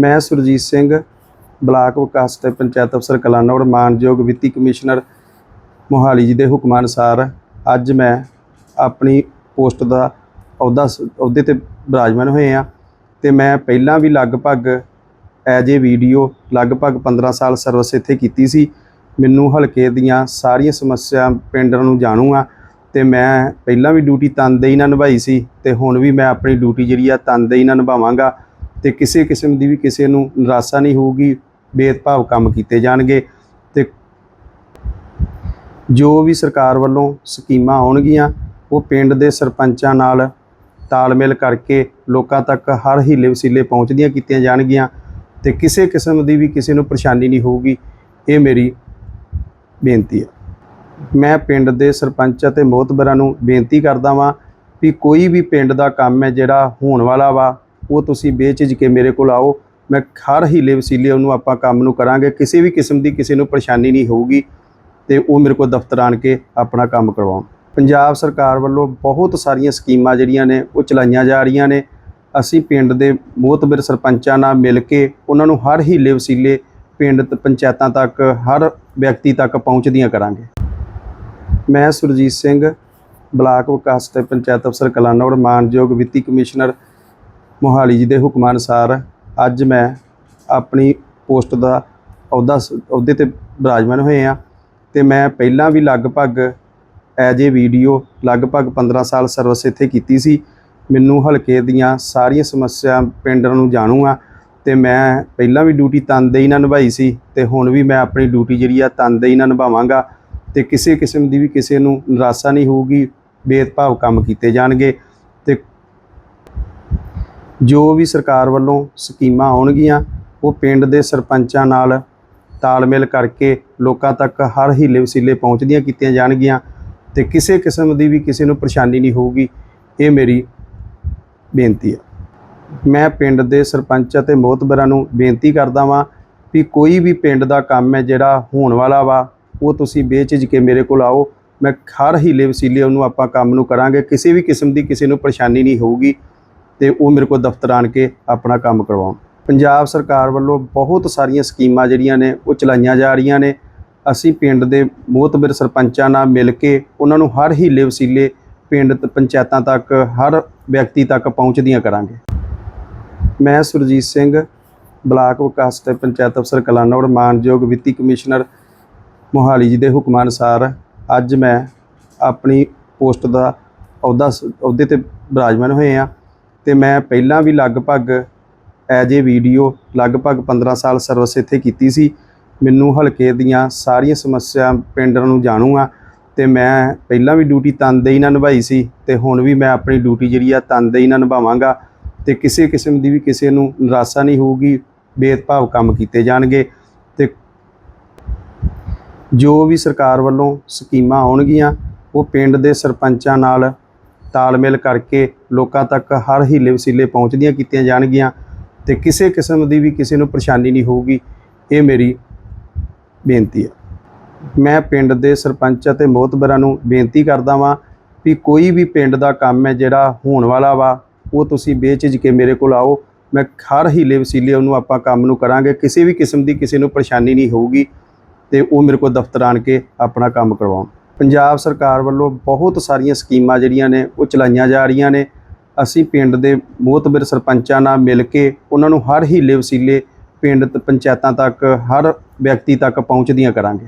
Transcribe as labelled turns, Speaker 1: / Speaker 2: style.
Speaker 1: ਮੈਂ ਸੁਰਜੀਤ ਸਿੰਘ, ਬਲਾਕ ਵਿਕਾਸ ਤੇ ਪੰਚਾਇਤ ਅਫਸਰ ਕਲਾਨੌਰ, ਮਾਨਯੋਗ ਵਿੱਤੀ ਕਮਿਸ਼ਨਰ ਮੋਹਾਲੀ ਜੀ ਦੇ ਹੁਕਮਾਂ ਅਨੁਸਾਰ ਅੱਜ ਮੈਂ ਆਪਣੀ ਪੋਸਟ ਦਾ ਅਹੁਦਾ ਸ- ਅਹੁਦੇ ਤੇ ਬਿਰਾਜਮਾਨ ਹੋਏ ਆ ਤੇ ਮੈਂ ਪਹਿਲਾਂ ਵੀ ਲਗਭਗ ਐਜ ਏ ਵੀਡੀਓ ਲਗਭਗ 15 ਸਾਲ ਸਰਵਿਸ ਇੱਥੇ ਕੀਤੀ ਸੀ। ਮੈਨੂੰ ਹਲਕੇ ਦੀਆਂ ਸਾਰੀਆਂ ਸਮੱਸਿਆ ਪਿੰਡ ਨੂੰ ਜਾਣੂ ਆ ਤੇ ਮੈਂ ਪਹਿਲਾਂ ਵੀ ਡਿਊਟੀ ਤਨਦੇਹੀ ਨਾਲ ਨਿਭਾਈ ਸੀ ਤੇ ਹੁਣ ਵੀ ਮੈਂ ਆਪਣੀ ਡਿਊਟੀ ਜਿਹੜੀ ਆ ਤਨਦੇਹੀ ਨਾਲ ਨਿਭਾਵਾਂਗਾ। ਤੇ ਕਿਸੇ ਕਿਸਮ ਦੀ ਵੀ ਕਿਸੇ ਨੂੰ ਨਿਰਾਸ਼ਾ ਨਹੀਂ ਹੋਊਗੀ, ਭੇਦਭਾਵ ਕੰਮ ਕੀਤੇ ਜਾਣਗੇ ਤੇ ਜੋ ਵੀ ਸਰਕਾਰ ਵੱਲੋਂ ਸਕੀਮਾਂ ਆਉਣਗੀਆਂ, ਉਹ ਪਿੰਡ ਦੇ ਸਰਪੰਚਾਂ ਨਾਲ ਤਾਲਮੇਲ ਕਰਕੇ ਲੋਕਾਂ ਤੱਕ ਹਰ ਹੀਲੇ ਵਸੀਲੇ ਪਹੁੰਚਦੀਆਂ ਕੀਤੀਆਂ ਜਾਣਗੀਆਂ ਤੇ ਕਿਸੇ ਕਿਸਮ ਦੀ ਵੀ ਕਿਸੇ ਨੂੰ ਪਰੇਸ਼ਾਨੀ ਨਹੀਂ ਹੋਊਗੀ, ਇਹ ਮੇਰੀ ਬੇਨਤੀ ਹੈ। ਮੈਂ ਪਿੰਡ ਦੇ ਸਰਪੰਚ ਅਤੇ ਮੋਹਤਬਰਾਂ ਨੂੰ ਬੇਨਤੀ ਕਰਦਾ ਵਾਂ ਵੀ ਕੋਈ ਵੀ ਪਿੰਡ ਦਾ ਕੰਮ ਹੈ ਜਿਹੜਾ ਹੋਣ ਵਾਲਾ ਵਾ ਉਹ ਤੁਸੀਂ ਬੇਝਿਜਕ ਕੇ ਮੇਰੇ ਕੋਲ ਆਓ। ਮੈਂ ਹਰ ਹੀਲੇ ਵਸੀਲੇ ਉਹਨੂੰ ਆਪਾਂ ਕੰਮ ਨੂੰ ਕਰਾਂਗੇ। ਕਿਸੇ ਵੀ ਕਿਸਮ ਦੀ ਕਿਸੇ ਨੂੰ ਪਰੇਸ਼ਾਨੀ ਨਹੀਂ ਹੋਊਗੀ ਤੇ ਉਹ ਮੇਰੇ ਕੋਲ ਦਫ਼ਤਰ ਆਣ ਕੇ ਆਪਣਾ ਕੰਮ ਕਰਵਾਉਣ। ਪੰਜਾਬ ਸਰਕਾਰ ਵੱਲੋਂ ਬਹੁਤ ਸਾਰੀਆਂ ਸਕੀਮਾਂ ਜਿਹੜੀਆਂ ਨੇ, ਉਹ ਚਲਾਈਆਂ ਜਾ ਰਹੀਆਂ ਨੇ। ਅਸੀਂ ਪਿੰਡ ਦੇ ਮੋਹਤਬਰ ਸਰਪੰਚਾਂ ਨਾਲ ਮਿਲ ਕੇ ਉਹਨਾਂ ਨੂੰ ਹਰ ਹੀਲੇ ਵਸੀਲੇ ਪਿੰਡ ਤੇ ਪੰਚਾਇਤਾਂ ਤੱਕ, ਹਰ ਵਿਅਕਤੀ ਤੱਕ ਪਹੁੰਚਦੀਆਂ ਕਰਾਂਗੇ। ਮੈਂ ਸੁਰਜੀਤ ਸਿੰਘ, ਬਲਾਕ ਵਿਕਾਸ ਤੇ ਪੰਚਾਇਤ ਅਫਸਰ, ਕਲਾਨੌਰ, ਮਾਨਯੋਗ ਵਿੱਤੀ ਕਮਿਸ਼ਨਰ ਮੋਹਾਲੀ ਜੀ ਦੇ ਹੁਕਮਾਂ ਅਨੁਸਾਰ ਅੱਜ ਮੈਂ ਆਪਣੀ ਪੋਸਟ ਦਾ ਅਹੁਦਾ ਸ- ਅਹੁਦੇ ਤੇ ਬਿਰਾਜਮਾਨ ਹੋਏ ਆ ਤੇ ਮੈਂ ਪਹਿਲਾਂ ਵੀ ਲਗਭਗ ਐਜ ਏ ਵੀਡੀਓ ਲਗਭਗ 15 ਸਾਲ ਸਰਵਿਸ ਇੱਥੇ ਕੀਤੀ ਸੀ। ਮੈਨੂੰ ਹਲਕੇ ਦੀਆਂ ਸਾਰੀਆਂ ਸਮੱਸਿਆ ਪਿੰਡਾਂ ਨੂੰ ਜਾਣੂ ਆ ਤੇ ਮੈਂ ਪਹਿਲਾਂ ਵੀ ਡਿਊਟੀ ਤਨਦੇਹੀ ਨਾਲ ਨਿਭਾਈ ਸੀ ਤੇ ਹੁਣ ਵੀ ਮੈਂ ਆਪਣੀ ਡਿਊਟੀ ਜਿਹੜੀ ਆ ਤਨਦੇਹੀ ਨਾਲ ਨਿਭਾਵਾਂਗਾ ਤੇ ਕਿਸੇ ਕਿਸਮ ਦੀ ਵੀ ਕਿਸੇ ਨੂੰ ਨਿਰਾਸ਼ਾ ਨਹੀਂ ਹੋਊਗੀ, ਭੇਦਭਾਵ ਕੰਮ ਕੀਤੇ ਜਾਣਗੇ। ਜੋ ਵੀ ਸਰਕਾਰ ਵੱਲੋਂ ਸਕੀਮਾਂ ਆਉਣਗੀਆਂ, ਉਹ ਪਿੰਡ ਦੇ ਸਰਪੰਚਾਂ ਨਾਲ ਤਾਲਮੇਲ ਕਰਕੇ ਲੋਕਾਂ ਤੱਕ ਹਰ ਹੀਲੇ ਵਸੀਲੇ ਪਹੁੰਚਦੀਆਂ ਕੀਤੀਆਂ ਜਾਣਗੀਆਂ ਤੇ ਕਿਸੇ ਕਿਸਮ ਦੀ ਵੀ ਕਿਸੇ ਨੂੰ ਪਰੇਸ਼ਾਨੀ ਨਹੀਂ ਹੋਊਗੀ, ਇਹ ਮੇਰੀ ਬੇਨਤੀ ਹੈ ਮੈਂ ਪਿੰਡ ਦੇ ਸਰਪੰਚ ਅਤੇ ਮੋਹਤਬਰਾਂ ਨੂੰ ਬੇਨਤੀ ਕਰਦਾ ਵਾਂ ਵੀ ਕੋਈ ਵੀ ਪਿੰਡ ਦਾ ਕੰਮ ਹੈ ਜਿਹੜਾ ਹੋਣ ਵਾਲਾ ਵਾ, ਉਹ ਤੁਸੀਂ ਬੇਝਿਜਕ ਕੇ ਮੇਰੇ ਕੋਲ ਆਓ, ਮੈਂ ਹਰ ਹੀਲੇ ਵਸੀਲੇ ਉਹਨੂੰ ਆਪਾਂ ਕੰਮ ਨੂੰ ਕਰਾਂਗੇ, ਕਿਸੇ ਵੀ ਕਿਸਮ ਦੀ ਕਿਸੇ ਨੂੰ ਪਰੇਸ਼ਾਨੀ ਨਹੀਂ ਹੋਊਗੀ। ਤੇ ਉਹ ਮੇਰੇ ਕੋਲ ਦਫ਼ਤਰ ਆਣ ਕੇ ਆਪਣਾ ਕੰਮ ਕਰਵਾਉਣ। ਪੰਜਾਬ ਸਰਕਾਰ ਵੱਲੋਂ ਬਹੁਤ ਸਾਰੀਆਂ ਸਕੀਮਾਂ ਜਿਹੜੀਆਂ ਨੇ, ਉਹ ਚਲਾਈਆਂ ਜਾ ਰਹੀਆਂ ਨੇ। ਅਸੀਂ ਪਿੰਡ ਦੇ ਮੋਹਤਬਰ ਸਰਪੰਚਾਂ ਨਾਲ ਮਿਲ ਕੇ ਉਹਨਾਂ ਨੂੰ ਹਰ ਹੀਲੇ ਵਸੀਲੇ ਪਿੰਡ ਤੇ, ਪੰਚਾਇਤਾਂ ਤੱਕ, ਹਰ ਵਿਅਕਤੀ ਤੱਕ ਪਹੁੰਚਦੀਆਂ ਕਰਾਂਗੇ। ਮੈਂ ਸੁਰਜੀਤ ਸਿੰਘ, ਬਲਾਕ ਵਿਕਾਸ ਤੇ ਪੰਚਾਇਤ ਅਫਸਰ ਕਲਾਨੌਰ, ਮਾਨਯੋਗ ਵਿੱਤੀ ਕਮਿਸ਼ਨਰ ਮੋਹਾਲੀ ਜੀ ਦੇ ਹੁਕਮਾਂ ਅਨੁਸਾਰ ਅੱਜ ਮੈਂ ਆਪਣੀ ਪੋਸਟ ਦਾ ਅਹੁਦਾ ਸ- ਅਹੁਦੇ ਤੇ ਬਿਰਾਜਮਾਨ ਹੋਏ ਆ ਤੇ ਮੈਂ ਪਹਿਲਾਂ ਵੀ ਲਗਭਗ ਐਜ ਏ ਵੀਡੀਓ ਲਗਭਗ 15 ਸਾਲ ਸਰਵਿਸ ਇੱਥੇ ਕੀਤੀ ਸੀ। ਮੈਨੂੰ ਹਲਕੇ ਦੀਆਂ ਸਾਰੀਆਂ ਸਮੱਸਿਆ ਪਿੰਡ ਨੂੰ ਜਾਣੂ ਆ ਤੇ ਮੈਂ ਪਹਿਲਾਂ ਵੀ ਡਿਊਟੀ ਤਨਦੇਹੀ ਨਾਲ ਨਿਭਾਈ ਸੀ ਤੇ ਹੁਣ ਵੀ ਮੈਂ ਆਪਣੀ ਡਿਊਟੀ ਜਿਹੜੀ ਆ ਤਨਦੇਹੀ ਨਾਲ ਨਿਭਾਵਾਂਗਾ ਤੇ ਕਿਸੇ ਕਿਸਮ ਦੀ ਵੀ ਕਿਸੇ ਨੂੰ ਨਿਰਾਸ਼ਾ ਨਹੀਂ ਹੋਊਗੀ, ਭੇਦਭਾਵ ਕੰਮ ਕੀਤੇ ਜਾਣਗੇ ਤੇ ਜੋ ਵੀ ਸਰਕਾਰ ਵੱਲੋਂ ਸਕੀਮਾਂ ਆਉਣਗੀਆਂ, ਉਹ ਪਿੰਡ ਦੇ ਸਰਪੰਚਾਂ ਨਾਲ ਤਾਲਮੇਲ ਕਰਕੇ ਲੋਕਾਂ ਤੱਕ ਹਰ ਹੀਲੇ ਵਸੀਲੇ ਪਹੁੰਚਦੀਆਂ ਕੀਤੀਆਂ ਜਾਣਗੀਆਂ ਤੇ ਕਿਸੇ ਕਿਸਮ ਦੀ ਵੀ ਕਿਸੇ ਨੂੰ ਪਰੇਸ਼ਾਨੀ ਨਹੀਂ ਹੋਊਗੀ, ਇਹ ਮੇਰੀ ਬੇਨਤੀ ਹੈ। ਮੈਂ ਪਿੰਡ ਦੇ ਸਰਪੰਚ ਅਤੇ ਮੋਹਤਬਰਾਂ ਨੂੰ ਬੇਨਤੀ ਕਰਦਾ ਵਾਂ ਵੀ ਕੋਈ ਵੀ ਪਿੰਡ ਦਾ ਕੰਮ ਹੈ ਜਿਹੜਾ ਹੋਣ ਵਾਲਾ ਵਾ, ਉਹ ਤੁਸੀਂ ਬੇਝਿਜਕ ਕੇ ਮੇਰੇ ਕੋਲ ਆਓ, ਮੈਂ ਹਰ ਹੀਲੇ ਵਸੀਲੇ ਉਹਨੂੰ ਆਪਾਂ ਕੰਮ ਨੂੰ ਕਰਾਂਗੇ, ਕਿਸੇ ਵੀ ਕਿਸਮ ਦੀ ਕਿਸੇ ਨੂੰ ਪਰੇਸ਼ਾਨੀ ਨਹੀਂ ਹੋਊਗੀ ਤੇ ਉਹ ਮੇਰੇ ਕੋਲ ਦਫ਼ਤਰ ਆਣ ਕੇ ਆਪਣਾ ਕੰਮ ਕਰਵਾਉਣ। ਪੰਜਾਬ ਸਰਕਾਰ ਵੱਲੋਂ ਬਹੁਤ ਸਾਰੀਆਂ ਸਕੀਮਾਂ ਜਿਹੜੀਆਂ ਨੇ, ਉਹ ਚਲਾਈਆਂ ਜਾ ਰਹੀਆਂ ਨੇ। ਅਸੀਂ ਪਿੰਡ ਦੇ ਮੋਹਤਬਰ ਸਰਪੰਚਾਂ ਨਾਲ ਮਿਲ ਕੇ ਉਹਨਾਂ ਨੂੰ ਹਰ ਹੀਲੇ ਵਸੀਲੇ ਪਿੰਡ ਪੰਚਾਇਤਾਂ ਤੱਕ, ਹਰ ਵਿਅਕਤੀ ਤੱਕ ਪਹੁੰਚਦੀਆਂ ਕਰਾਂਗੇ।